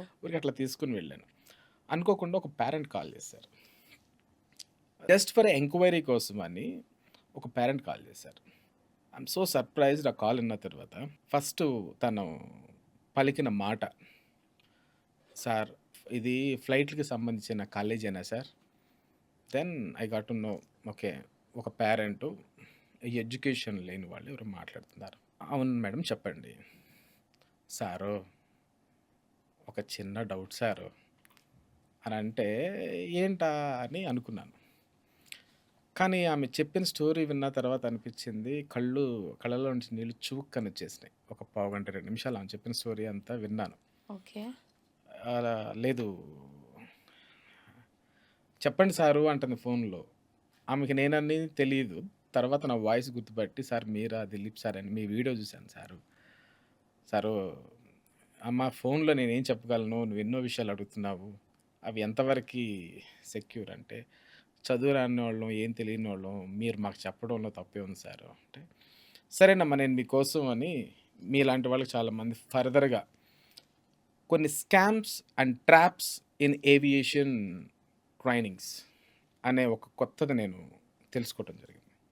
ఊరికే అట్లా తీసుకొని వెళ్ళాను. అనుకోకుండా ఒక పేరెంట్ కాల్ చేశారు. జస్ట్ ఫర్ ఎంక్వైరీ కోసమని ఒక పేరెంట్ కాల్ చేశారు. ఐయామ్ సో సర్ప్రైజ్డ్ ఆ కాల్ విన్న తర్వాత. ఫస్టు తను పలికిన మాట, "సార్ ఇది ఫ్లైట్‌లకి సంబంధించిన కాలేజేనా sir?" Then I got to know okay. ఒక పేరెంటు ఎడ్యుకేషన్ లేని వాళ్ళు ఎవరో మాట్లాడుతున్నారు. "అవును మేడం చెప్పండి." "సారు ఒక చిన్న డౌట్ సారు" అనంటే ఏంటా అని అనుకున్నాను. కానీ ఆమె చెప్పిన స్టోరీ విన్న తర్వాత అనిపించింది కళ్ళు కళ్ళలో నుంచి నీళ్ళు చురుక్కని వచ్చేసినాయి. ఒక పావుగంట, 2 నిమిషాలు ఆమె చెప్పిన స్టోరీ అంతా విన్నాను. ఓకే. అలా లేదు చెప్పండి సారు అంటుంది ఫోన్‌లో. ఆమెకి నేనని తెలీదు. తర్వాత నా వాయిస్ గుర్తుపట్టి, "సార్ మీరా దిలీప్ సార్ అని మీ వీడియో చూశాను సారు. సారు మా ఫోన్‌లో నేనేం చెప్పగలను? నువ్వు ఎన్నో విషయాలు అడుగుతున్నావు. అవి ఎంతవరకి సెక్యూర్" అంటే, "చదువు వాళ్ళం ఏం తెలియనోళ్ళం మీరు మాకు చెప్పడంలో తప్పే ఉంది సారు" అంటే, "సరేనమ్మా నేను మీకోసం అని మీలాంటి వాళ్ళకి చాలామంది ఫర్దర్‌గా కొన్ని scams and traps in aviation trainings అనే ఒక కొత్తది నేను తెలుసుకోవటం జరిగింది.